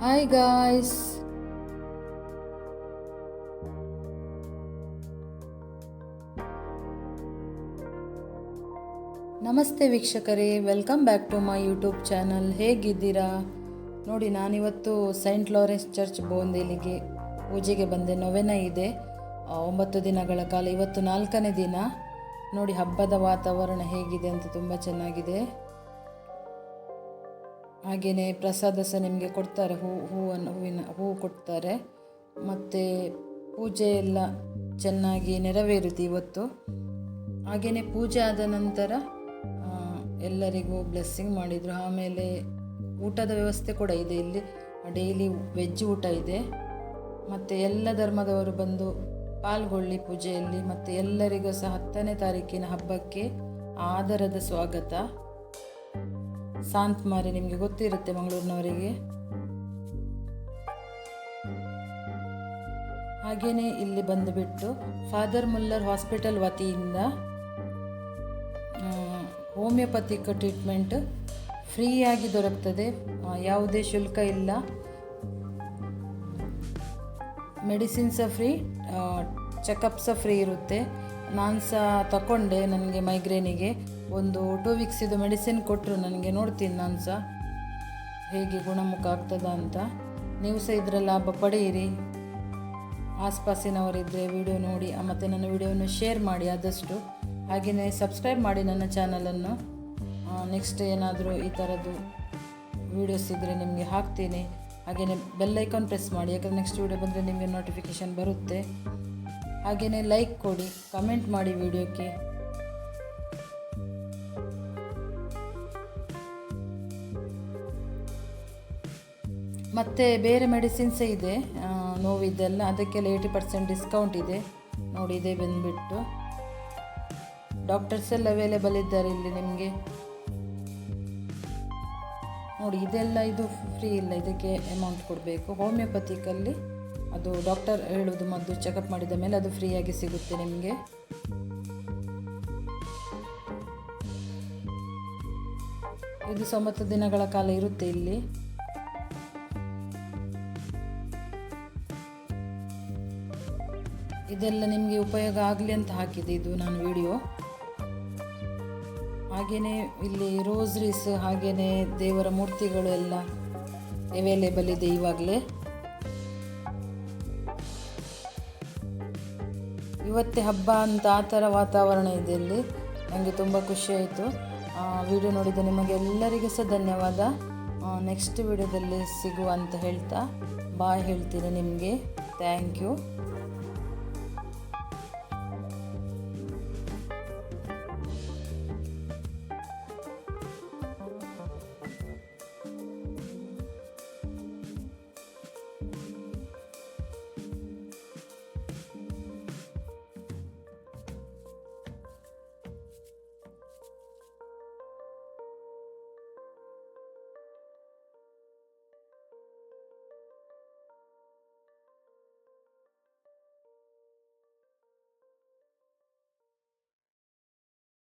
Hi guys ನಮಸ್ತೆ ವೀಕ್ಷಕರೇ. Welcome back to my YouTube channel ಹೇಗಿದ್ದೀರಾ? ನೋಡಿ, ನಾನಿವತ್ತು ಸೈಂಟ್ ಲಾರೆನ್ಸ್ ಚರ್ಚ್ ಬೋಂದೇಲಿಗೆ ಪೂಜೆಗೆ ಬಂದೆ. ನೊವೆನ ಇದೆ. ಒಂಬತ್ತು ದಿನಗಳ ಕಾಲ, ಇವತ್ತು ನಾಲ್ಕನೇ ದಿನ. ನೋಡಿ, ಹಬ್ಬದ ವಾತಾವರಣ ಹೇಗಿದೆ ಅಂತ ತುಂಬ ಚೆನ್ನಾಗಿದೆ. ಹಾಗೆಯೇ ಪ್ರಸಾದ ಸಹ ನಿಮಗೆ ಕೊಡ್ತಾರೆ, ಹೂ, ಹೂವನ್ನು, ಹೂವಿನ ಹೂವು ಕೊಡ್ತಾರೆ. ಮತ್ತು ಪೂಜೆ ಎಲ್ಲ ಚೆನ್ನಾಗಿ ನೆರವೇರುತ್ತೆ ಇವತ್ತು. ಹಾಗೆಯೇ ಪೂಜೆ ಆದ ನಂತರ ಎಲ್ಲರಿಗೂ ಬ್ಲೆಸ್ಸಿಂಗ್ ಮಾಡಿದರು. ಆಮೇಲೆ ಊಟದ ವ್ಯವಸ್ಥೆ ಕೂಡ ಇದೆ ಇಲ್ಲಿ. ಡೈಲಿ ವೆಜ್ ಊಟ ಇದೆ. ಮತ್ತು ಎಲ್ಲ ಧರ್ಮದವರು ಬಂದು ಪಾಲ್ಗೊಳ್ಳಿ ಪೂಜೆಯಲ್ಲಿ. ಮತ್ತು ಎಲ್ಲರಿಗೂ ಸಹ ಹತ್ತನೇ ತಾರೀಕಿನ ಹಬ್ಬಕ್ಕೆ ಆದರದ ಸ್ವಾಗತ. ಮಾರಿ, ನಿಮಗೆ ಗೊತ್ತಿರುತ್ತೆ ಮಂಗಳೂರಿನವರಿಗೆ? ಹಾಗೆಯೇ ಇಲ್ಲಿ ಬಂದುಬಿಟ್ಟು ಫಾದರ್ ಮುಲ್ಲರ್ ಹಾಸ್ಪಿಟಲ್ ವತಿಯಿಂದ ಹೋಮಿಯೋಪತಿಕ್ ಟ್ರೀಟ್ಮೆಂಟ್ ಫ್ರೀಯಾಗಿ ದೊರಕ್ತದೆ. ಯಾವುದೇ ಶುಲ್ಕ ಇಲ್ಲ. ಮೆಡಿಸಿನ್ ಸಹ ಫ್ರೀ ಚೆಕಪ್ಸ ಫ್ರೀ ಇರುತ್ತೆ. ನಾನು ಸಹ ತಗೊಂಡೆ ನನಗೆ ಮೈಗ್ರೇನಿಗೆ. ಒಂದು ಟೂ ಇದು ಮೆಡಿಸಿನ್ ಕೊಟ್ಟರು ನನಗೆ, ನೋಡ್ತೀನಿ ನಾನು ಸಹ. ಹೇಗೆ ಗುಣಮುಖ ಆಗ್ತದ ಅಂತ. ನೀವು ಸಹ ಇದರ ಲಾಭ ಪಡೆಯಿರಿ ಆಸ್ಪಾಸಿನವರಿದ್ದರೆ ವಿಡಿಯೋ ನೋಡಿ ಮತ್ತು ನನ್ನ ವಿಡಿಯೋವನ್ನು ಶೇರ್ ಮಾಡಿ ಆದಷ್ಟು. ಹಾಗೆಯೇ ಸಬ್ಸ್ಕ್ರೈಬ್ ಮಾಡಿ ನನ್ನ ಚಾನಲನ್ನು ನೆಕ್ಸ್ಟ್ ಏನಾದರೂ ಈ ಥರದ್ದು ವೀಡಿಯೋಸ್ ಇದ್ದರೆ ನಿಮಗೆ ಹಾಕ್ತೀನಿ. ಹಾಗೆಯೇ ಬೆಲ್ ಐಕಾನ್ ಪ್ರೆಸ್ ಮಾಡಿ, ಯಾಕಂದರೆ ನೆಕ್ಸ್ಟ್ ವೀಡಿಯೋ ಬಂದರೆ ನಿಮಗೆ ನೋಟಿಫಿಕೇಷನ್ ಬರುತ್ತೆ. ಹಾಗೆಯೇ ಲೈಕ್ ಕೊಡಿ ಕಮೆಂಟ್ ಮಾಡಿ ವಿಡಿಯೋಕ್ಕೆ ಮತ್ತು ಬೇರೆ ಮೆಡಿಸಿನ್ಸ್ ಇದೆ ನೋವಿದ್ದೆಲ್ಲ, ಅದಕ್ಕೆಲ್ಲ ಏಯ್ಟಿ ಪರ್ಸೆಂಟ್ ಡಿಸ್ಕೌಂಟ್ ಇದೆ. ನೋಡಿ, ಇದೇ ಬಂದುಬಿಟ್ಟು. ಡಾಕ್ಟರ್ಸ್ ಎಲ್ಲ ಅವೈಲೇಬಲ್ ಇದ್ದಾರೆ ಇಲ್ಲಿ ನಿಮಗೆ. ನೋಡಿ, ಇದೆಲ್ಲ ಇದು ಫ್ರೀ ಇಲ್ಲ, ಇದಕ್ಕೆ ಅಮೌಂಟ್ ಕೊಡಬೇಕು. ಹೋಮಿಯೋಪತಿಕಲ್ಲಿ ಅದು ಡಾಕ್ಟರ್ ಹೇಳೋದು ಮದ್ದು ಚೆಕಪ್ ಮಾಡಿದ ಮೇಲೆ ಅದು ಫ್ರೀಯಾಗಿ ಸಿಗುತ್ತೆ ನಿಮಗೆ. ಇದು ಸೊಂಬತ್ತು ದಿನಗಳ ಕಾಲ ಇರುತ್ತೆ ಇಲ್ಲಿ. ಇದೆಲ್ಲ ನಿಮಗೆ ಉಪಯೋಗ ಆಗಲಿ ಅಂತ ಹಾಕಿದೆ ಇದು ನಾನು ವಿಡಿಯೋ ಹಾಗೆಯೇ ಇಲ್ಲಿ ರೋಸ್ರೀಸ್ ಹಾಗೆಯೇ ದೇವರ ಮೂರ್ತಿಗಳು ಎಲ್ಲ ಅವೈಲೇಬಲ್ ಇದೆ ಇವಾಗಲೇ. ಇವತ್ತೇ ಹಬ್ಬ ಅಂತ ಆ ಥರ ವಾತಾವರಣ ಇದೆ ಇಲ್ಲಿ. ನನಗೆ ತುಂಬ ಖುಷಿ ಆಯಿತು. ವಿಡಿಯೋ ನೋಡಿದ ನಿಮಗೆ ಎಲ್ಲರಿಗೂ ಸಹ ಧನ್ಯವಾದ. ನೆಕ್ಸ್ಟ್ ವಿಡಿಯೋದಲ್ಲಿ ಸಿಗುವ ಅಂತ ಹೇಳ್ತಾ ಬಾಯ್ ಹೇಳ್ತೀನಿ ನಿಮಗೆ. Thank you